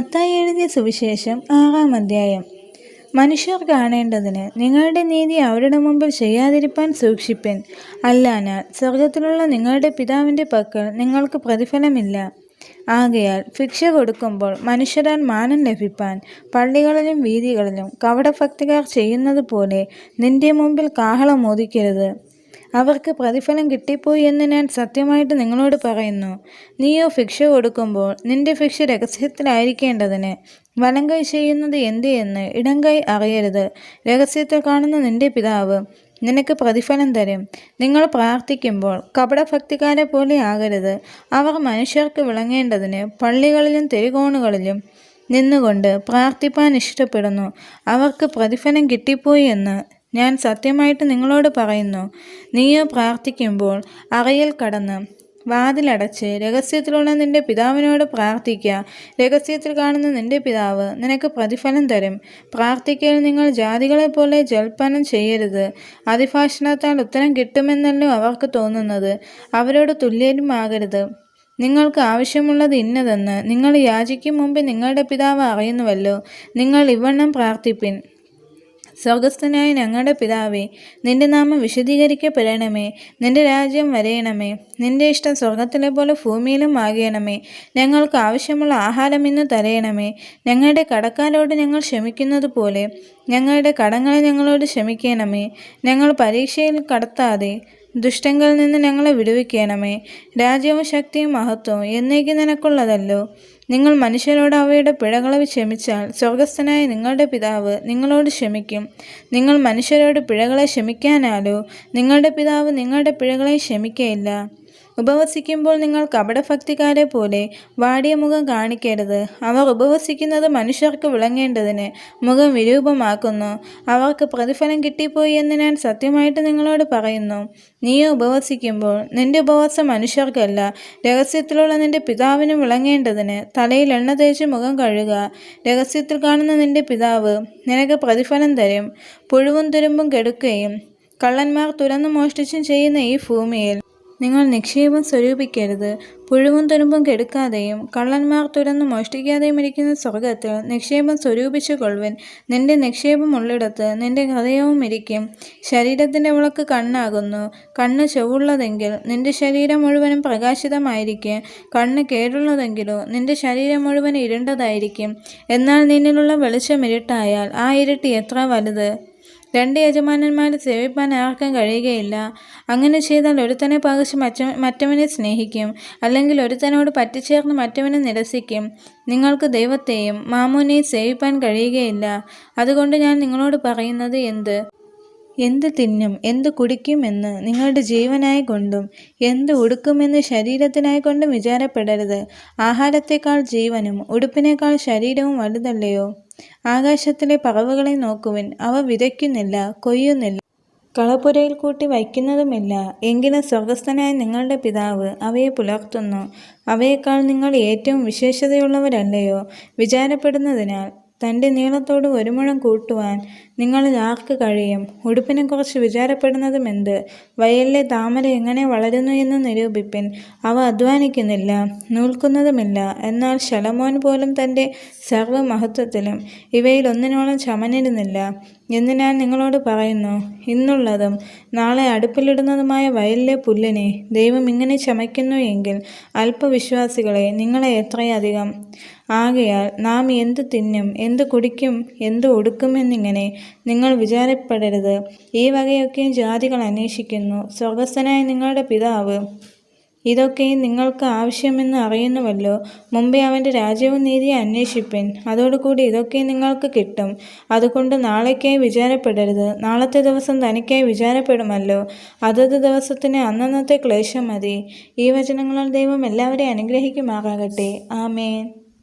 മത്തായി എഴുതിയ സുവിശേഷം ആറാം അധ്യായം. മനുഷ്യർ കാണേണ്ടതിന് നിങ്ങളുടെ നീതി അവരുടെ മുമ്പിൽ ചെയ്യാതിരിപ്പാൻ സൂക്ഷിപ്പിൻ. അല്ലാനാൽ സ്വർഗത്തിലുള്ള നിങ്ങളുടെ പിതാവിന്റെ പക്കൽ നിങ്ങൾക്ക് പ്രതിഫലമില്ല. ആകയാൽ ഭിക്ഷ കൊടുക്കുമ്പോൾ മനുഷ്യരാൻ മാനം ലഭിപ്പാൻ പള്ളികളിലും വീതികളിലും കവടഭക്തികാർ ചെയ്യുന്നത് പോലെ നിന്റെ മുമ്പിൽ കാഹളം മോദിക്കരുത്. അവർക്ക് പ്രതിഫലം കിട്ടിപ്പോയി എന്ന് ഞാൻ സത്യമായിട്ട് നിങ്ങളോട് പറയുന്നു. നീയോ ഭിക്ഷ കൊടുക്കുമ്പോൾ നിന്റെ ഭിക്ഷ രഹസ്യത്തിലായിരിക്കേണ്ടതിന് വലം കൈ ചെയ്യുന്നത് എന്ത് എന്ന് ഇടം കൈ അറിയരുത്. രഹസ്യത്തിൽ കാണുന്ന നിന്റെ പിതാവ് നിനക്ക് പ്രതിഫലം തരും. നിങ്ങൾ പ്രാർത്ഥിക്കുമ്പോൾ കപടഭക്തിക്കാരെ പോലെ ആകരുത്. അവർ മനുഷ്യർക്ക് വിളങ്ങേണ്ടതിന് പള്ളികളിലും തെരുകോണുകളിലും നിന്നുകൊണ്ട് പ്രാർത്ഥിപ്പാൻ ഇഷ്ടപ്പെടുന്നു. അവർക്ക് പ്രതിഫലം കിട്ടിപ്പോയി എന്ന് ഞാൻ സത്യമായിട്ട് നിങ്ങളോട് പറയുന്നു. നീയോ പ്രാർത്ഥിക്കുമ്പോൾ അറയിൽ കടന്ന് വാതിലടച്ച് രഹസ്യത്തിലുള്ള നിന്റെ പിതാവിനോട് പ്രാർത്ഥിക്കുക രഹസ്യത്തിൽ കാണുന്ന നിന്റെ പിതാവ് നിനക്ക് പ്രതിഫലം തരും. പ്രാർത്ഥിക്കൽ നിങ്ങൾ ജാതികളെ പോലെ ജൽപ്പാനം ചെയ്യരുത്. അതിഭാഷണത്താൽ ഉത്തരം കിട്ടുമെന്നല്ലോ അവർക്ക് തോന്നുന്നത്. അവരോട് തുല്യരുമാകരുത്. നിങ്ങൾക്ക് ആവശ്യമുള്ളത് ഇന്നതെന്ന് നിങ്ങൾ യാചിക്കും മുമ്പ് നിങ്ങളുടെ പിതാവ് അറിയുന്നുവല്ലോ. നിങ്ങൾ ഇവണ്ണം പ്രാർത്ഥിപ്പിൻ. സ്വർഗസ്ഥനായ ഞങ്ങളുടെ പിതാവേ നിന്റെ നാമം വിശദീകരിക്കപ്പെടണമേ നിന്റെ രാജ്യം വരയണമേ നിന്റെ ഇഷ്ടം സ്വർഗത്തിലെ പോലെ ഭൂമിയിലും ആകണമേ ഞങ്ങൾക്ക് ആവശ്യമുള്ള ആഹാരം ഇന്ന് തരയണമേ ഞങ്ങളുടെ കടക്കാരോട് ഞങ്ങൾ ക്ഷമിക്കുന്നത് പോലെ ഞങ്ങളുടെ കടങ്ങളെ ഞങ്ങളോട് ക്ഷമിക്കണമേ ഞങ്ങൾ പരീക്ഷയിൽ കടത്താതെ ദുഷ്ടങ്ങളിൽ നിന്ന് ഞങ്ങളെ വിടുവിക്കണമേ. രാജ്യവും ശക്തിയും മഹത്വവും എന്നേക്ക് നിനക്കുള്ളതല്ലോ. നിങ്ങൾ മനുഷ്യരോട് അവയുടെ പിഴകളവ് ക്ഷമിച്ചാൽ സ്വർഗസ്ഥനായ നിങ്ങളുടെ പിതാവ് നിങ്ങളോട് ക്ഷമിക്കും. നിങ്ങൾ മനുഷ്യരോട് പിഴകളെ ക്ഷമിക്കാനാലോ? നിങ്ങളുടെ പിതാവ് നിങ്ങളുടെ പിഴകളെ ക്ഷമിക്കയില്ല. ഉപവസിക്കുമ്പോൾ നിങ്ങൾ കപടഭക്തിക്കാരെ പോലെ വാടിയ മുഖം കാണിക്കരുത്. അവർ ഉപവസിക്കുന്നത് മനുഷ്യർക്ക് വിളങ്ങേണ്ടതിന് മുഖം വിരൂപമാക്കുന്നു. അവർക്ക് പ്രതിഫലം കിട്ടിപ്പോയി എന്ന് ഞാൻ സത്യമായിട്ട് നിങ്ങളോട് പറയുന്നു. നീ ഉപവസിക്കുമ്പോൾ നിന്റെ ഉപവാസം മനുഷ്യർക്കല്ല. രഹസ്യത്തിലുള്ള നിന്റെ പിതാവിന് വിളങ്ങേണ്ടതിന് തലയിൽ എണ്ണ തേച്ച് മുഖം കഴുകുക. രഹസ്യത്തിൽ കാണുന്ന നിന്റെ പിതാവ് നിനക്ക് പ്രതിഫലം തരും. പുഴുവും തുരുമ്പും കെടുക്കുകയും കള്ളന്മാർ തുറന്നു മോഷ്ടിച്ചും ചെയ്യുന്ന ഈ ഭൂമിയിൽ നിങ്ങൾ നിക്ഷേപം സ്വരൂപിക്കരുത്. പുഴുവും തുരുമ്പും കെടുക്കാതെയും കള്ളന്മാർ തുരന്ന് മോഷ്ടിക്കാതെയും ഇരിക്കുന്ന സ്വർഗത്തിൽ നിക്ഷേപം സ്വരൂപിച്ചു കൊള്ളുവൻ നിന്റെ നിക്ഷേപം ഉള്ളിടത്ത് നിന്റെ ഹൃദയവും ഇരിക്കും. ശരീരത്തിന്റെ വിളക്ക് കണ്ണാകുന്നു. കണ്ണ് ചൊവ്വുള്ളതെങ്കിൽ നിന്റെ ശരീരം മുഴുവനും പ്രകാശിതമായിരിക്കും. കണ്ണ് കേടുള്ളതെങ്കിലോ നിന്റെ ശരീരം മുഴുവൻ ഇരുണ്ടതായിരിക്കും. എന്നാൽ നിന്നിലുള്ള വെളിച്ചം ഇരുട്ടായാൽ ആ ഇരുട്ടി എത്ര വലുത്? രണ്ട് യജമാനന്മാരെ സേവിപ്പാൻ ആർക്കും കഴിയുകയില്ല. അങ്ങനെ ചെയ്താൽ ഒരുത്തനെ പകച്ച് മറ്റ മറ്റവനെ സ്നേഹിക്കും. അല്ലെങ്കിൽ ഒരുത്തനോട് പറ്റിച്ചേർന്ന് മറ്റവനെ നിരസിക്കും. നിങ്ങൾക്ക് ദൈവത്തെയും മാമോനെയും സേവിപ്പാൻ കഴിയുകയില്ല. അതുകൊണ്ട് ഞാൻ നിങ്ങളോട് പറയുന്നത് എന്ത്? എന്ത് തിന്നും എന്ത് കുടിക്കുമെന്ന് നിങ്ങളുടെ ജീവനായി കൊണ്ടും എന്ത് ഉടുക്കുമെന്ന് ശരീരത്തിനായി കൊണ്ടും വിചാരപ്പെടരുത്. ആഹാരത്തേക്കാൾ ജീവനും ഉടുപ്പിനേക്കാൾ ശരീരവും വലുതല്ലയോ? ആകാശത്തിലെ പറവുകളെ നോക്കുവിൻ. അവ വിതയ്ക്കുന്നില്ല കൊയ്യുന്നില്ല. കളപ്പുരയിൽ കൂട്ടി വയ്ക്കുന്നതുമില്ല. എങ്കിലും സ്വർഗസ്ഥനായ നിങ്ങളുടെ പിതാവ് അവയെ പുലർത്തുന്നു. അവയേക്കാൾ നിങ്ങൾ ഏറ്റവും വിശേഷതയുള്ളവരല്ലയോ? വിചാരപ്പെടുന്നതിനാൽ തന്റെ നീളത്തോട് ഒരു മുഴം കൂട്ടുവാൻ നിങ്ങളിൽ ആർക്ക് കഴിയും? ഉടുപ്പിനെക്കുറിച്ച് വിചാരപ്പെടുന്നതും എന്ത്? വയലിലെ താമര എങ്ങനെ വളരുന്നു എന്ന് നിരൂപിപ്പിൻ. അവ അധ്വാനിക്കുന്നില്ല നൂൽക്കുന്നതുമില്ല. എന്നാൽ ശലമോൻ പോലും തന്റെ സർവമഹത്വത്തിലും ഇവയിൽ ഒന്നിനോളം ചമനിരുന്നില്ല. എന്ന് ഞാൻ നിങ്ങളോട് പറയുന്നു. ഇന്നുള്ളതും നാളെ അടുപ്പിലിടുന്നതുമായ വയലിലെ പുല്ലിനെ ദൈവം ഇങ്ങനെ ചമയ്ക്കുന്നു എങ്കിൽ അല്പവിശ്വാസികളെ നിങ്ങളെ എത്രയധികം? ആകയാൽ നാം എന്ത് തിന്നും എന്ത് കുടിക്കും എന്ത് ഒടുക്കുമെന്നിങ്ങനെ നിങ്ങൾ വിചാരപ്പെടരുത്. ഈ വകയൊക്കെയും ജാതികൾ അന്വേഷിക്കുന്നു. സ്വർഗസ്ഥനായ നിങ്ങളുടെ പിതാവ് ഇതൊക്കെയും നിങ്ങൾക്ക് ആവശ്യമെന്ന് അറിയുന്നുവല്ലോ. മുമ്പേ അവന്റെ രാജ്യവും നീതിയെ അന്വേഷിപ്പിൻ. അതോടുകൂടി ഇതൊക്കെ നിങ്ങൾക്ക് കിട്ടും. അതുകൊണ്ട് നാളേക്കായി വിചാരപ്പെടരുത്. നാളത്തെ ദിവസം തനിക്കായി വിചാരപ്പെടുമല്ലോ. അതത് ദിവസത്തിന് അന്നന്നത്തെ ക്ലേശം മതി. ഈ വചനങ്ങളാൽ ദൈവം എല്ലാവരെയും അനുഗ്രഹിക്കുമാറാകട്ടെ. ആമേൻ.